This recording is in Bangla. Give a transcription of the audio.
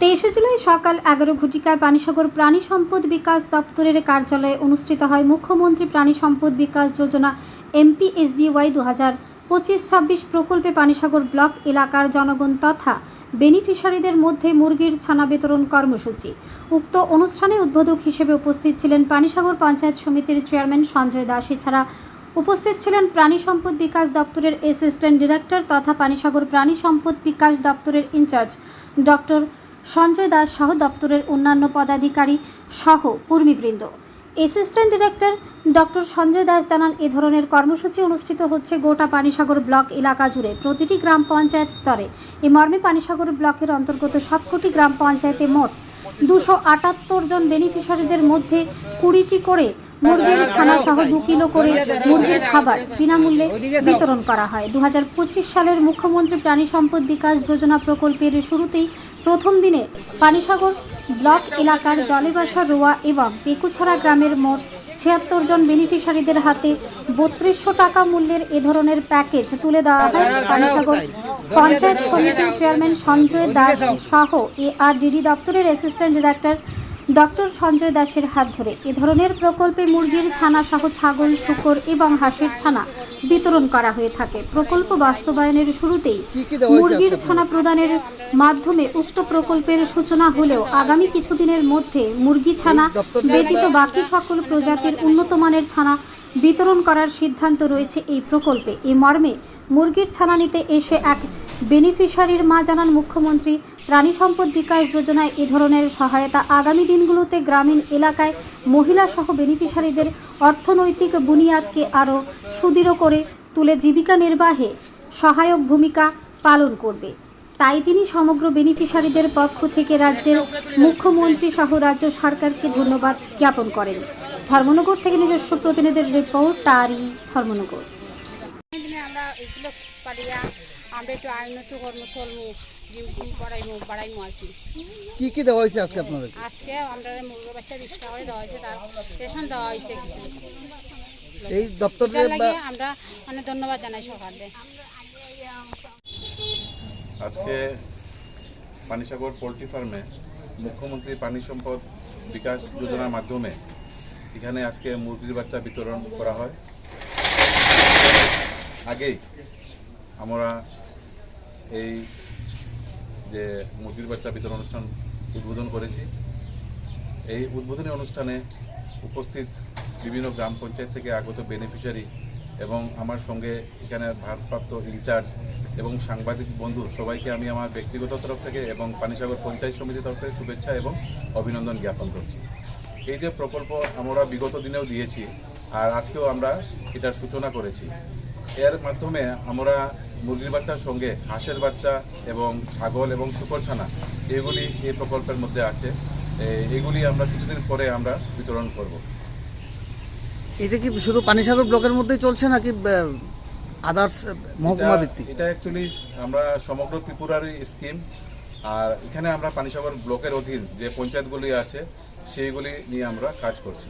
তেইশে জুলাই সকাল এগারো ঘটিকায় পানিসাগর প্রাণী সম্পদ বিকাশ দপ্তরের কার্যালয়ে অনুষ্ঠিত হয় মুখ্যমন্ত্রী প্রাণী সম্পদ বিকাশ যোজনা এমপিএসবিওয়াই দু হাজার পঁচিশ ছাব্বিশ প্রকল্পে পানিসাগর ব্লক এলাকার জনগণ তথা বেনিফিশিয়ারিদের মধ্যে মুরগির ছানা বিতরণ কর্মসূচি। উক্ত অনুষ্ঠানে উদ্বোধক হিসেবে উপস্থিত ছিলেন পানিসাগর পঞ্চায়েত সমিতির চেয়ারম্যান সঞ্জয় দাস। এছাড়া উপস্থিত ছিলেন প্রাণী সম্পদ বিকাশ দপ্তরের অ্যাসিস্ট্যান্ট ডিরেক্টর তথা পানিসাগর প্রাণী সম্পদ বিকাশ দপ্তরের ইনচার্জ ডক্টর সঞ্জয় দাস সহ দপ্তরের অন্যান্য পদাধিকারী সহ কর্মীবৃন্দ। Assistant director doctor Sanjay Das জানান, এ ধরনের কর্মসূচি অনুষ্ঠিত হচ্ছে গোটা পানিসাগর ব্লক এলাকা জুড়ে। প্রতিটি গ্রাম পঞ্চায়েত স্তরে। এ মর্মে পানিসাগর ব্লকের অন্তর্গত সবকটি গ্রাম পঞ্চায়েতে মোট দুশো আটাত্তর জন বেনিফিশিয়ারিদের মধ্যে কুড়িটি করে মুরগির ছানা সহ দু কিলো করে মুরগির খাবার বিনামূল্যে বিতরণ করা হয়। দু সালের মুখ্যমন্ত্রী প্রাণী সম্পদ বিকাশ যোজনা প্রকল্পের শুরুতেই প্রথম দিনে পানিসাগর ব্লক এলাকার জলেবাসা রোয়া এবং পেকুছড়া গ্রামের মোট ছিয়াত্তর জন বেনিফিশিয়ারিদের হাতে বত্রিশশো টাকা মূল্যের এ ধরনের প্যাকেজ তুলে দেওয়া হয় পানিসাগর পঞ্চায়েত সমিতির চেয়ারম্যান সঞ্জয় দাস সহ এআরডিডি দপ্তরের অ্যাসিস্ট্যান্ট ডিরেক্টর ডক্টর সঞ্জয় দাসের হাত ধরে। এ ধরনের প্রকল্পে মুরগির ছানা সহ ছাগল শুকর এবং হাঁসের ছানা বিতরণ করা হয়ে থাকে। প্রকল্প বাস্তবায়নের শুরুতেই মুরগির ছানা প্রদানের মাধ্যমে উক্ত প্রকল্পের সূচনা হলেও আগামী কিছুদিনের মধ্যে মুরগি ছানা ব্যতীত বাকি সকল প্রজাতির উন্নত মানের ছানা বিতরণ করার সিদ্ধান্ত রয়েছে এই প্রকল্পে। এ মর্মে মুরগির ছানা নিতে এসে এক বেনিফিশিয়ারির মা জানান মুখ্যমন্ত্রী প্রাণী সম্পদ বিকাশ যোজনায় এ ধরনের সহায়তা আগামী দিনগুলোতে গ্রামীণ এলাকায় মহিলা সহ বেনিফিশিয়ারিদের অর্থনৈতিক বুনিয়াদকে আরও সুদৃঢ় করে তুলে জীবিকা নির্বাহে সহায়ক ভূমিকা পালন করবে। তাই তিনি সমগ্র বেনিফিশিয়ারিদের পক্ষ থেকে রাজ্যের মুখ্যমন্ত্রী সহ রাজ্য সরকারকে ধন্যবাদ জ্ঞাপন করেন। ধর্মনগর থেকে নিজস্ব প্রতিনিধির রিপোর্ট, তারই ধর্মনগর। এগুলো পারিয়া আমরা একটু আইনত কর্ম চলবো বাড়াইমো বাড়াইমো আর কি। কি কি দেওয়া হয়েছে আজকে আপনাদের? আজকে আমরা মুরগি বাচ্চা বিশ টাকা করে দেওয়া হয়েছে তার স্টেশন দেওয়া হয়েছে কিছু। এই দপ্তরের আমরা মানে ধন্যবাদ জানাই সরকারকে। আজকে পানিসাগর পোলট্রি ফার্মে মুখ্যমন্ত্রী পানি সম্পদ বিকাশ যোজনার মাধ্যমে এখানে আজকে মুরগির বাচ্চা বিতরণ করা হয়। আগেই আমরা এই যে মুরগির বাচ্চা বিতরণ অনুষ্ঠান উদ্বোধন করেছি। এই উদ্বোধনী অনুষ্ঠানে উপস্থিত বিভিন্ন গ্রাম পঞ্চায়েত থেকে আগত বেনিফিশিয়ারি এবং আমার সঙ্গে এখানে ভারপ্রাপ্ত ইনচার্জ এবং সাংবাদিক বন্ধু সবাইকে আমি আমার ব্যক্তিগত তরফ থেকে এবং পানিসাগর পঞ্চায়েত সমিতির তরফ থেকে শুভেচ্ছা এবং অভিনন্দন জ্ঞাপন করছি। এই যে প্রকল্প আমরা বিগত দিনেও দিয়েছি আর আজকেও আমরা এটার সূচনা করেছি। এর মাধ্যমে আমরা মুরগির বাচ্চার সঙ্গে হাঁসের বাচ্চা এবং ছাগল এবং শুকর ছানা এগুলি এই প্রকল্পের মধ্যে আছে। এগুলি আমরা কিছুদিন পরে আমরা বিতরণ করব। এটা কি শুধু পানিসাগর ব্লকের মধ্যেই চলছে নাকি আদার্স মহকুমা ভিত্তিক? এটা অ্যাকচুয়ালি আমরা সমগ্র ত্রিপুরারই স্কিম আর এখানে আমরা পানিসাগর ব্লকের অধীন যে পঞ্চায়েতগুলি আছে সেইগুলি নিয়ে আমরা কাজ করছি।